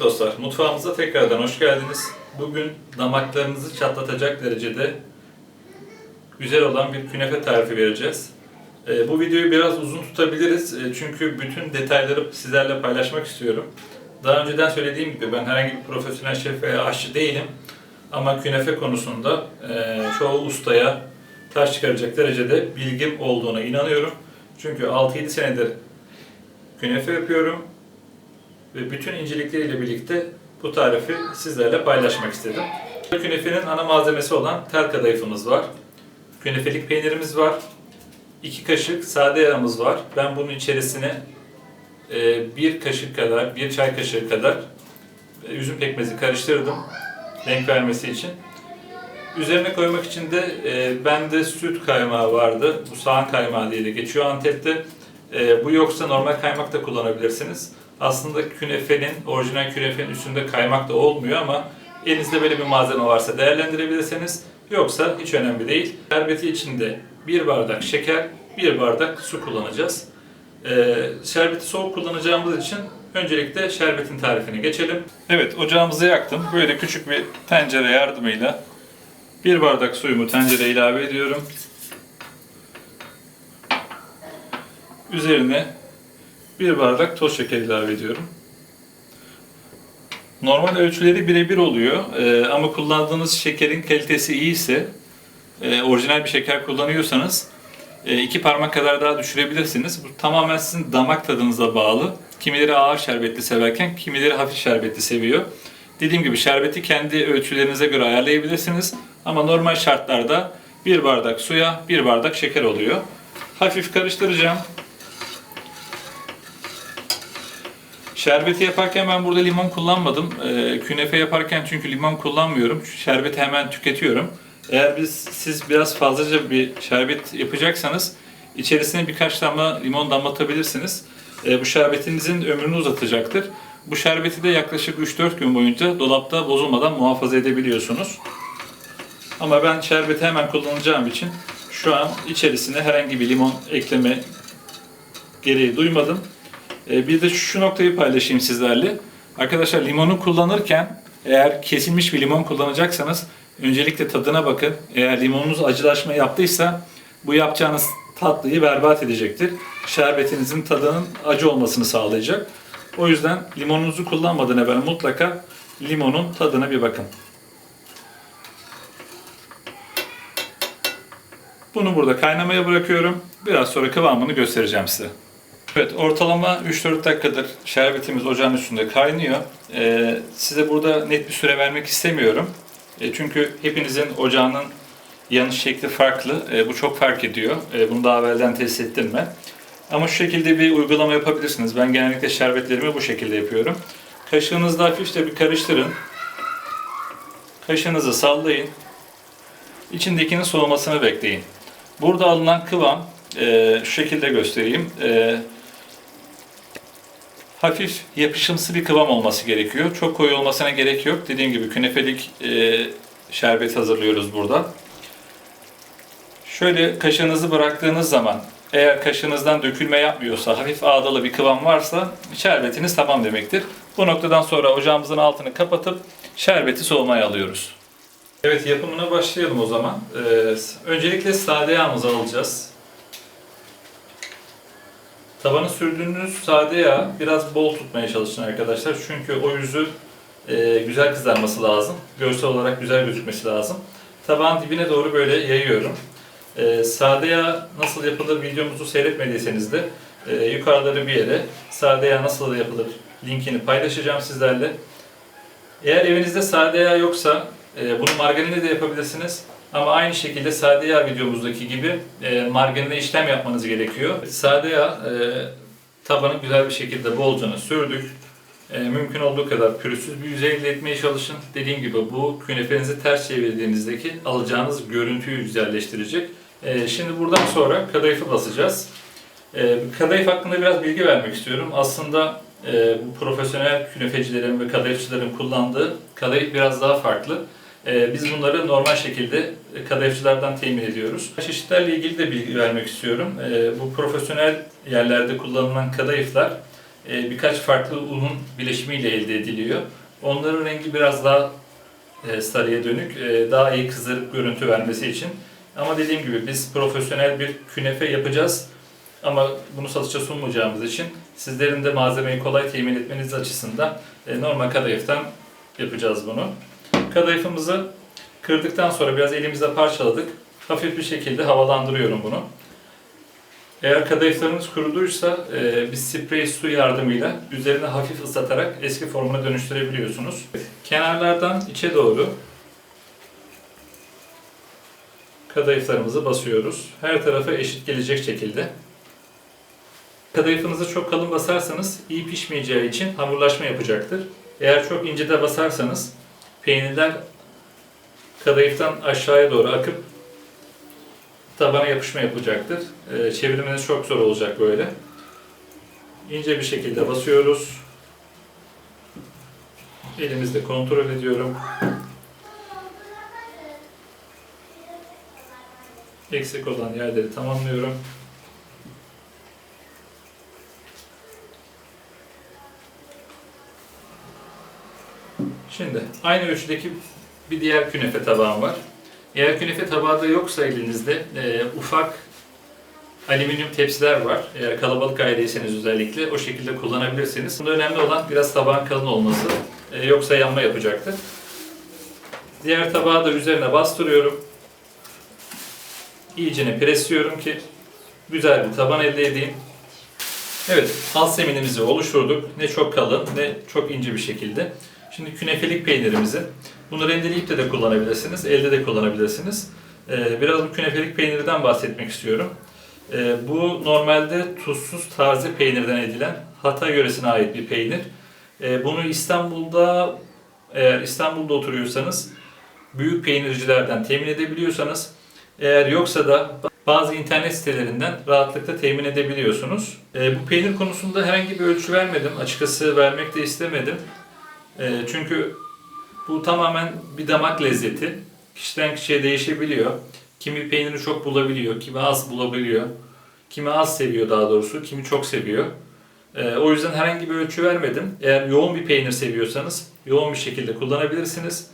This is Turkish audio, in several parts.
Dostlar, mutfağımıza tekrardan hoş geldiniz. Bugün damaklarınızı çatlatacak derecede güzel olan bir künefe tarifi vereceğiz. Ee, bu videoyu biraz uzun tutabiliriz Ee, çünkü bütün detayları sizlerle paylaşmak istiyorum. Daha önceden söylediğim gibi ben herhangi bir profesyonel şef veya aşçı değilim. Ama künefe konusunda e, çoğu ustaya taş çıkaracak derecede bilgim olduğuna inanıyorum. Çünkü 6-7 senedir künefe yapıyorum ve bütün incelikleriyle birlikte bu tarifi sizlerle paylaşmak istedim. Künefenin ana malzemesi olan tel kadayıfımız var. Künefelik peynirimiz var. 2 kaşık sade yağımız var. Ben bunun içerisine e, bir kaşık kadar, bir çay kaşığı kadar e, üzüm pekmezi karıştırdım renk vermesi için. Üzerine koymak için de e, bende süt kaymağı vardı. Bu sağan kaymağı diye de geçiyor Antep'te. E, bu yoksa normal kaymak da kullanabilirsiniz. Aslında künefenin, orijinal künefenin üstünde kaymak da olmuyor ama elinizde böyle bir malzeme varsa değerlendirebilirsiniz. Yoksa hiç önemli değil. Şerbeti içinde bir bardak şeker, bir bardak su kullanacağız. E, şerbeti soğuk kullanacağımız için öncelikle şerbetin tarifine geçelim. Evet, ocağımızı yaktım. Böyle küçük bir tencere yardımıyla bir bardak suyumu tencereye ilave ediyorum. Üzerine bir bardak toz şeker ilave ediyorum. Normal ölçüleri birebir oluyor Ee, ama kullandığınız şekerin kalitesi iyi ise e, orijinal bir şeker kullanıyorsanız e, iki parmak kadar daha düşürebilirsiniz. Bu tamamen sizin damak tadınıza bağlı. Kimileri ağır şerbetli severken kimileri hafif şerbetli seviyor. Dediğim gibi şerbeti kendi ölçülerinize göre ayarlayabilirsiniz. Ama normal şartlarda bir bardak suya bir bardak şeker oluyor. Hafif karıştıracağım. Şerbeti yaparken ben burada limon kullanmadım. Ee, künefe yaparken çünkü limon kullanmıyorum. Şerbeti hemen tüketiyorum. Eğer biz siz biraz fazlaca bir şerbet yapacaksanız içerisine birkaç damla limon damlatabilirsiniz. Ee, bu şerbetinizin ömrünü uzatacaktır. Bu şerbeti de yaklaşık 3-4 gün boyunca dolapta bozulmadan muhafaza edebiliyorsunuz. Ama ben şerbeti hemen kullanacağım için şu an içerisine herhangi bir limon ekleme gereği duymadım. Ee, Bir de şu noktayı paylaşayım sizlerle. Arkadaşlar limonu kullanırken eğer kesilmiş bir limon kullanacaksanız öncelikle tadına bakın. Eğer limonunuz acılaşma yaptıysa bu yapacağınız tatlıyı berbat edecektir. Şerbetinizin tadının acı olmasını sağlayacak. O yüzden limonunuzu kullanmadan evvel mutlaka limonun tadına bir bakın. Bunu burada kaynamaya bırakıyorum. Biraz sonra kıvamını göstereceğim size. Evet, ortalama 3-4 dakikadır şerbetimiz ocağın üstünde kaynıyor. Ee, size burada net bir süre vermek istemiyorum. E, çünkü hepinizin ocağının yanış şekli farklı. E, bu çok fark ediyor. E, bunu daha evvelden test ettim ben. Ama şu şekilde bir uygulama yapabilirsiniz. Ben genellikle şerbetlerimi bu şekilde yapıyorum. Kaşığınızla hafifçe bir karıştırın. Kaşığınızı sallayın. İçindekinin soğumasını bekleyin. Burada alınan kıvam e, şu şekilde göstereyim. E, hafif yapışımsı bir kıvam olması gerekiyor. Çok koyu olmasına gerek yok. Dediğim gibi künefelik e, şerbet hazırlıyoruz burada. Şöyle kaşığınızı bıraktığınız zaman eğer kaşığınızdan dökülme yapmıyorsa, hafif ağdalı bir kıvam varsa şerbetiniz tamam demektir. Bu noktadan sonra ocağımızın altını kapatıp şerbeti soğumaya alıyoruz. Evet yapımına başlayalım o zaman. Ee, öncelikle sade yağımızı alacağız. Tabana sürdüğünüz sade yağ biraz bol tutmaya çalışın arkadaşlar. Çünkü o yüzü e, güzel kızarması lazım. Görsel olarak güzel gözükmesi lazım. Tabağın dibine doğru böyle yayıyorum. E, sade yağ nasıl yapılır videomuzu seyretmediyseniz de e, yukarıları bir yere sade yağ nasıl yapılır linkini paylaşacağım sizlerle. Eğer evinizde sade yağ yoksa e, bunu margarinle de yapabilirsiniz. Ama aynı şekilde sade yağ videomuzdaki gibi e, margarinle işlem yapmanız gerekiyor. Sade yağ e, tabanı güzel bir şekilde bolcana sürdük. E, mümkün olduğu kadar pürüzsüz bir yüzey elde etmeye çalışın. Dediğim gibi bu künefenizi ters çevirdiğinizdeki alacağınız görüntüyü güzelleştirecek. E, şimdi buradan sonra kadayıfı basacağız. E, kadayıf hakkında biraz bilgi vermek istiyorum. Aslında e, bu profesyonel künefecilerin ve kadayıfçıların kullandığı kadayıf biraz daha farklı. E, biz bunları normal şekilde kadayıfçılardan temin ediyoruz. Çeşitlerle ilgili de bilgi vermek istiyorum. E, bu profesyonel yerlerde kullanılan kadayıflar e, birkaç farklı unun bileşimiyle elde ediliyor. Onların rengi biraz daha e, sarıya dönük, e, daha iyi kızarıp görüntü vermesi için. Ama dediğim gibi biz profesyonel bir künefe yapacağız. Ama bunu satışa sunmayacağımız için sizlerin de malzemeyi kolay temin etmeniz açısından normal kadayıftan yapacağız bunu. Kadayıfımızı kırdıktan sonra biraz elimizde parçaladık. Hafif bir şekilde havalandırıyorum bunu. Eğer kadayıflarınız kuruduysa e, bir sprey su yardımıyla üzerine hafif ıslatarak eski formuna dönüştürebiliyorsunuz. Kenarlardan içe doğru kadayıflarımızı basıyoruz. Her tarafa eşit gelecek şekilde. Kadayıfınızı çok kalın basarsanız iyi pişmeyeceği için hamurlaşma yapacaktır. Eğer çok ince de basarsanız peynirler kadayıftan aşağıya doğru akıp tabana yapışma yapacaktır. Ee, çevirmeniz çok zor olacak böyle. İnce bir şekilde basıyoruz. Elimizle kontrol ediyorum. Eksik olan yerleri tamamlıyorum. Şimdi aynı ölçüdeki bir diğer künefe tabağım var. Eğer künefe tabağı da yoksa elinizde e, ufak alüminyum tepsiler var. Eğer kalabalık aileyseniz özellikle o şekilde kullanabilirsiniz. Bunda önemli olan biraz tabağın kalın olması. E, yoksa yanma yapacaktır. Diğer tabağı da üzerine bastırıyorum. İyicene presliyorum ki güzel bir taban elde edeyim. Evet, alt zeminimizi oluşturduk. Ne çok kalın ne çok ince bir şekilde. Şimdi künefelik peynirimizi, bunu rendeleyip de de kullanabilirsiniz, elde de kullanabilirsiniz. Ee, biraz bu künefelik peynirden bahsetmek istiyorum. Ee, bu normalde tuzsuz taze peynirden edilen Hatay yöresine ait bir peynir. Ee, bunu İstanbul'da, eğer İstanbul'da oturuyorsanız büyük peynircilerden temin edebiliyorsanız, eğer yoksa da bazı internet sitelerinden rahatlıkla temin edebiliyorsunuz. Ee, bu peynir konusunda herhangi bir ölçü vermedim. Açıkçası vermek de istemedim. Ee, çünkü bu tamamen bir damak lezzeti. Kişiden kişiye değişebiliyor. Kimi peyniri çok bulabiliyor, kimi az bulabiliyor. Kimi az seviyor daha doğrusu, kimi çok seviyor. Ee, o yüzden herhangi bir ölçü vermedim. Eğer yoğun bir peynir seviyorsanız yoğun bir şekilde kullanabilirsiniz.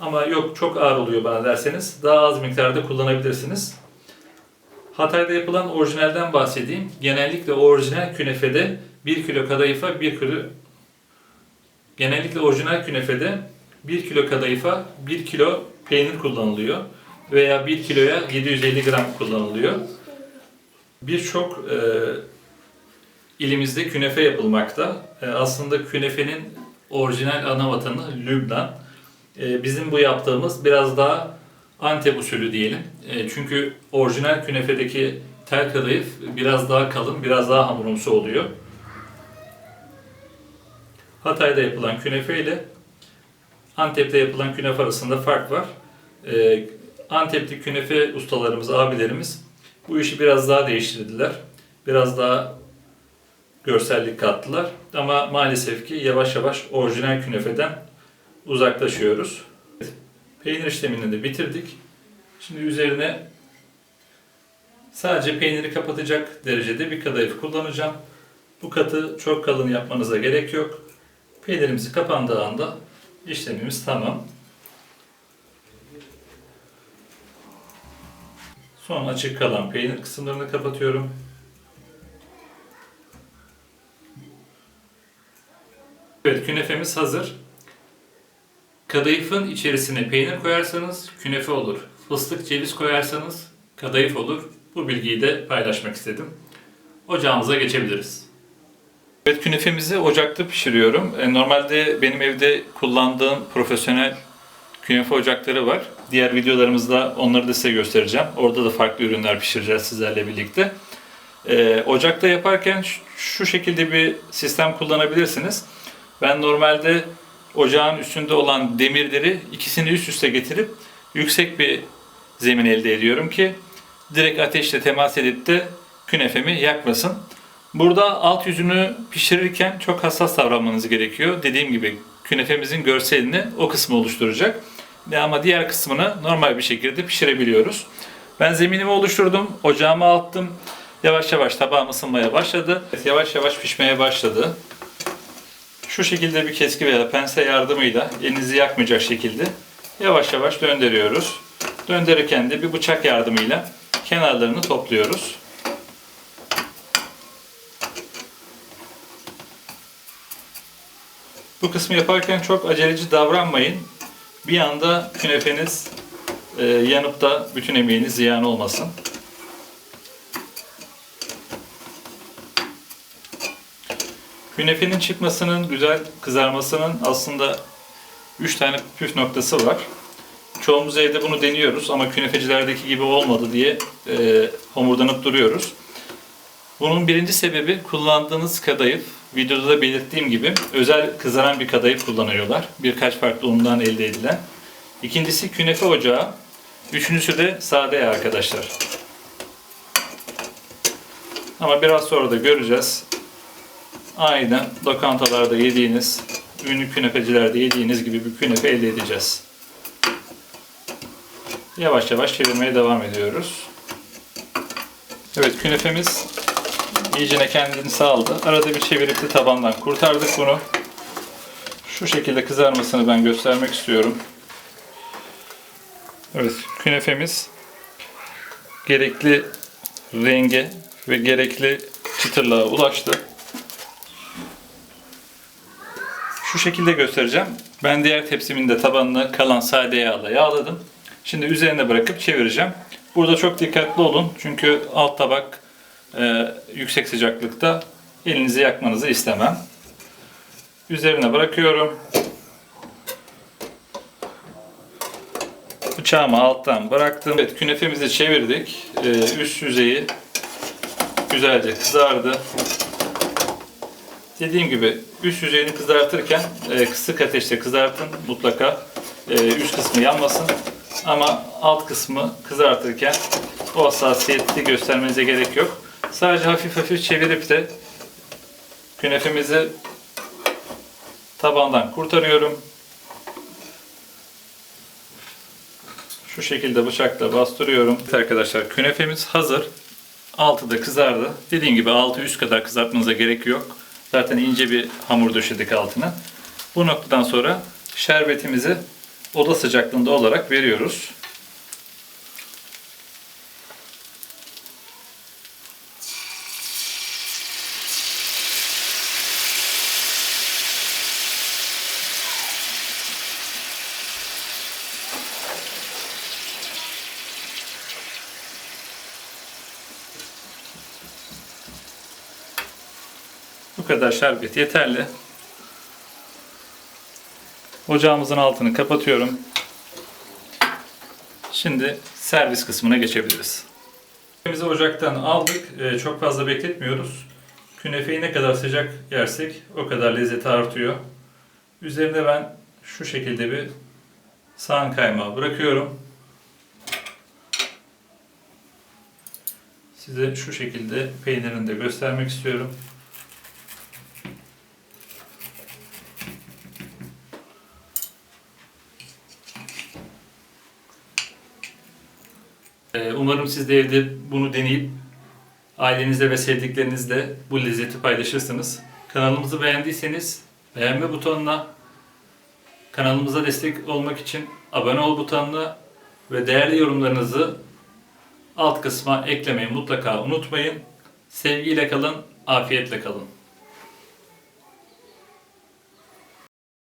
Ama yok çok ağır oluyor bana derseniz daha az miktarda kullanabilirsiniz. Hatay'da yapılan orijinalden bahsedeyim. Genellikle orijinal künefede 1 kilo kadayıfa 1 kilo Genellikle orijinal künefede 1 kilo kadayıfa 1 kilo peynir kullanılıyor veya 1 kiloya 750 gram kullanılıyor. Birçok e, ilimizde künefe yapılmakta. E, aslında künefenin orijinal ana vatanı Lübnan. E, bizim bu yaptığımız biraz daha Antep usulü diyelim. E, çünkü orijinal künefedeki tel kadayıf biraz daha kalın, biraz daha hamurumsu oluyor. Hatay'da yapılan künefe ile Antep'te yapılan künefe arasında fark var. Ee, Antep'te künefe ustalarımız, abilerimiz bu işi biraz daha değiştirdiler. Biraz daha görsellik kattılar. Ama maalesef ki yavaş yavaş orijinal künefeden uzaklaşıyoruz. Peynir işlemini de bitirdik. Şimdi üzerine sadece peyniri kapatacak derecede bir kadayıf kullanacağım. Bu katı çok kalın yapmanıza gerek yok. Peynirimizi kapandığı anda işlemimiz tamam. Son açık kalan peynir kısımlarını kapatıyorum. Evet künefemiz hazır. Kadayıfın içerisine peynir koyarsanız künefe olur. Fıstık ceviz koyarsanız kadayıf olur. Bu bilgiyi de paylaşmak istedim. Ocağımıza geçebiliriz. Evet künefemizi ocakta pişiriyorum. E, Normalde benim evde kullandığım profesyonel künefe ocakları var. Diğer videolarımızda onları da size göstereceğim. Orada da farklı ürünler pişireceğiz sizlerle birlikte. E, ocakta yaparken şu- şekilde bir sistem kullanabilirsiniz. Ben normalde ocağın üstünde olan demirleri ikisini üst üste getirip yüksek bir zemin elde ediyorum ki direkt ateşle temas edip de künefemi yakmasın. Burada alt yüzünü pişirirken çok hassas davranmanız gerekiyor. Dediğim gibi künefemizin görselini o kısmı oluşturacak. Ama diğer kısmını normal bir şekilde pişirebiliyoruz. Ben zeminimi oluşturdum, ocağıma attım. Yavaş yavaş tabağım ısınmaya başladı. Yavaş yavaş pişmeye başladı. Şu şekilde bir keski veya pense yardımıyla elinizi yakmayacak şekilde yavaş yavaş döndürüyoruz. Döndürürken de bir bıçak yardımıyla kenarlarını topluyoruz. Bu kısmı yaparken çok aceleci davranmayın. Bir anda künefeniz e, yanıp da bütün emeğiniz ziyan olmasın. Künefenin çıkmasının, güzel kızarmasının aslında 3 tane püf noktası var. Çoğumuz evde bunu deniyoruz ama künefecilerdeki gibi olmadı diye e, homurdanıp duruyoruz. Bunun birinci sebebi kullandığınız kadayıf. Videoda da belirttiğim gibi özel kızaran bir kadayıf kullanıyorlar. Birkaç farklı undan elde edilen. İkincisi künefe ocağı. Üçüncüsü de sade arkadaşlar. Ama biraz sonra da göreceğiz. Aynen lokantalarda yediğiniz, ünlü künefecilerde yediğiniz gibi bir künefe elde edeceğiz. Yavaş yavaş çevirmeye devam ediyoruz. Evet künefemiz iyicene kendini sağladı. Arada bir çevirip de tabandan kurtardık bunu. Şu şekilde kızarmasını ben göstermek istiyorum. Evet künefemiz gerekli renge ve gerekli çıtırlığa ulaştı. Şu şekilde göstereceğim. Ben diğer tepsimin de tabanını kalan sade yağla yağladım. Şimdi üzerine bırakıp çevireceğim. Burada çok dikkatli olun. Çünkü alt tabak e, yüksek sıcaklıkta elinizi yakmanızı istemem. Üzerine bırakıyorum. Bıçağımı alttan bıraktım. Evet künefemizi çevirdik. E, üst yüzeyi güzelce kızardı. Dediğim gibi üst yüzeyini kızartırken e, kısık ateşte kızartın mutlaka. E, üst kısmı yanmasın. Ama alt kısmı kızartırken o hassasiyeti göstermenize gerek yok. Sadece hafif hafif çevirip de künefemizi tabandan kurtarıyorum. Şu şekilde bıçakla bastırıyorum. Evet arkadaşlar künefemiz hazır. Altı da kızardı. Dediğim gibi altı üst kadar kızartmanıza gerek yok. Zaten ince bir hamur döşedik altına. Bu noktadan sonra şerbetimizi oda sıcaklığında olarak veriyoruz. Kadar şerbet yeterli. Ocağımızın altını kapatıyorum. Şimdi servis kısmına geçebiliriz. Künefemizi ocaktan aldık. Ee, çok fazla bekletmiyoruz. Künefeyi ne kadar sıcak yersek o kadar lezzeti artıyor. Üzerine ben şu şekilde bir soğan kaymağı bırakıyorum. Size şu şekilde peynirini de göstermek istiyorum. Umarım siz de evde bunu deneyip ailenizle ve sevdiklerinizle bu lezzeti paylaşırsınız. Kanalımızı beğendiyseniz beğenme butonuna, kanalımıza destek olmak için abone ol butonuna ve değerli yorumlarınızı alt kısma eklemeyi mutlaka unutmayın. Sevgiyle kalın, afiyetle kalın.